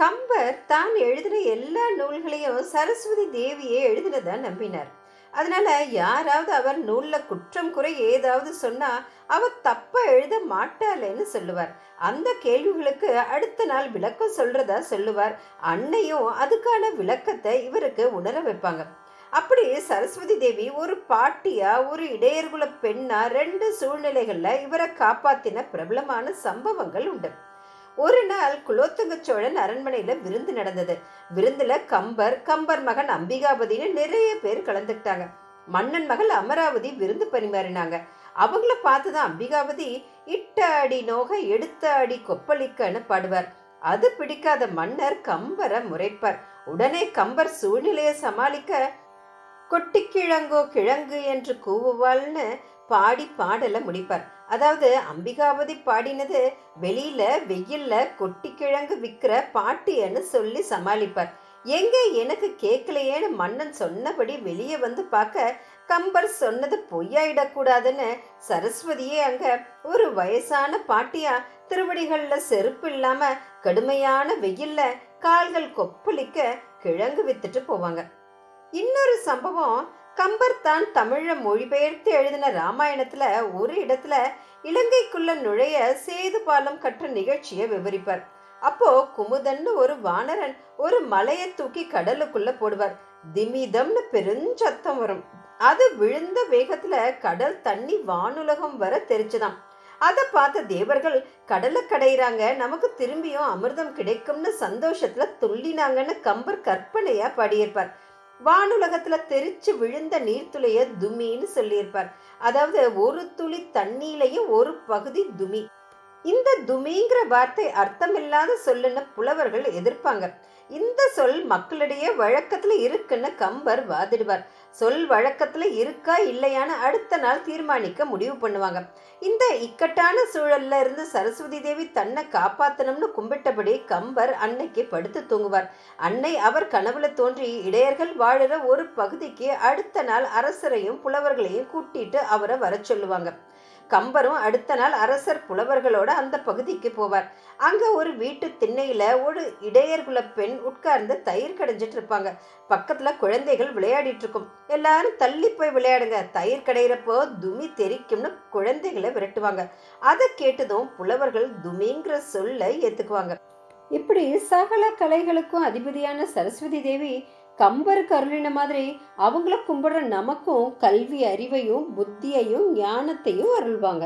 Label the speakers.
Speaker 1: கம்பர் தான் எழுதின எல்லா நூல்களையும் சரஸ்வதி தேவியே எழுதினதா நம்பினார். அதனால யாராவது அவர் நூல்ல குற்றம் குறை ஏதாவது சொன்னா அவர் தப்பா எழுத மாட்டாளேன்னு சொல்லுவார். அந்த கேள்விகளுக்கு அடுத்த நாள் விளக்கம் சொல்றதா சொல்லுவார். அன்னையும் அதுக்கான விளக்கத்தை இவருக்கு உணர வைப்பாங்க. அப்படி சரஸ்வதி தேவி ஒரு பாட்டியா ஒரு இடையர்குல பெண்ணா ரெண்டு சூழ்நிலைகள்ல இவரை காப்பாத்தின பிரபலமான சம்பவங்கள் உண்டு. ஒரு நாள் குலோத்துங்க சோழன் அரண்மனையில விருந்து நடந்தது. விருந்துல கம்பர் கம்பர் மகன் அம்பிகாபதினு நிறைய பேர் கலந்துக்கிட்டாங்க. மன்னன் மகள் அமராவதி விருந்து பரிமாறினாங்க. அவங்கள பார்த்துதான் அம்பிகாபதி இட்ட அடி நோக எடுத்த அடி கொப்பளிக்கன்னு பாடுவார். அது பிடிக்காத மன்னர் கம்பரை முறைப்பார். உடனே கம்பர் சூழ்நிலையை சமாளிக்க கொட்டி கிழங்கோ கிழங்கு என்று கூவுவாள்னு பாடி பாடலை முடிப்பார். அதாவது அம்பிகாபதி பாடினது வெளியில வெயில்ல கொட்டி கிழங்கு விற்கிற பாட்டியன்னு சொல்லி சமாளிப்பார். எங்க எனக்கு கேட்கலையேன்னு மன்னன் சொன்னபடி வெளியே வந்து பார்க்க கம்பர் சொன்னது பொய்யாயிடக்கூடாதுன்னு சரஸ்வதியே அங்க ஒரு வயசான பாட்டியா திருவடிகள்ல செருப்பு இல்லாம கடுமையான வெயில்ல கால்கள் கொப்பளிக்க கிழங்கு வித்துட்டு போவாங்க. இன்னொரு சம்பவம் கம்பர் தான் தமிழ மொழிபெயர்த்து எழுதின ராமாயணத்துல ஒரு இடத்துல இலங்கைக்குள்ள நுழைய சேது பாலம் கற்ற நிகழ்ச்சியை விவரிப்பார். அப்போ குமுதன்னு ஒரு வானரன் ஒரு மலையை தூக்கி கடலுக்குள்ள போடுவார். திமிதம்னு பெருஞ்சத்தம் வரும். அது விழுந்த வேகத்துல கடல் தண்ணி வானுலகம் வர தெரிச்சுதாம். அதை பார்த்த தேவர்கள் கடலை கடையிறாங்க நமக்கு திரும்பியும் அமிர்தம் கிடைக்கும்னு சந்தோஷத்துல துள்ளினாங்கன்னு கம்பர் கற்பனையா பாடியிருப்பார். வானுலகத்துல தெரிச்சு விழுந்த நீர்த்துளிய துமின்னு சொல்லியிருப்பார். அதாவது ஒரு துளி தண்ணியிலேயே ஒரு பகுதி துமி. இந்த துமிங்கிற வார்த்தை அர்த்தமில்லாத சொல்லுன்னு புலவர்கள் எதிர்ப்பாங்க. இந்த சொல் மக்களிடையே வழக்கத்துல இருக்குன்னு கம்பர் வாதிடுவார். சொல் வழக்கத்துல இருக்கா இல்லையான்னு அடுத்த நாள் தீர்மானிக்க முடிவு பண்ணுவாங்க. இந்த இக்கட்டான சூழல்ல இருந்து சரஸ்வதி தேவி தன்னை காப்பாத்தணும்னு கும்பிட்டபடி கம்பர் அன்னைக்கு படுத்து தூங்குவார். அன்னை அவர் கனவுல தோன்றி இடையர்கள் வாழுற ஒரு பகுதிக்கு அடுத்த நாள் அரசரையும் புலவர்களையும் கூட்டிட்டு அவரை வர சொல்லுவாங்க. கம்பரும் அடுத்த நாள் அரசர் புலவர்களோட அந்த பகுதிக்கு போவார். அங்க ஒரு வீட்டு திண்ணையில ஒரு இடையர்குல பெண் உட்கார்ந்து தயிர் கடைஞ்சிட்டு இருப்பாங்க. பக்கத்துல குழந்தைகள் விளையாடிட்டு இருக்கும். எல்லாரும் தள்ளி போய் விளையாடுங்க. தயிர் கடையிறப்போ துமி தெரிக்கும்னு குழந்தைகளை விரட்டுவாங்க. அதை கேட்டதும் புலவர்கள் துமிங்கிற சொல்ல ஏத்துக்குவாங்க. இப்படி சகல கலைகளுக்கும் அதிபதியான சரஸ்வதி தேவி கம்பருக்கு அருளின மாதிரி அவங்கள கும்பிடுற நமக்கும் கல்வி அறிவையும் புத்தியையும் ஞானத்தையும் அருள்வாங்க.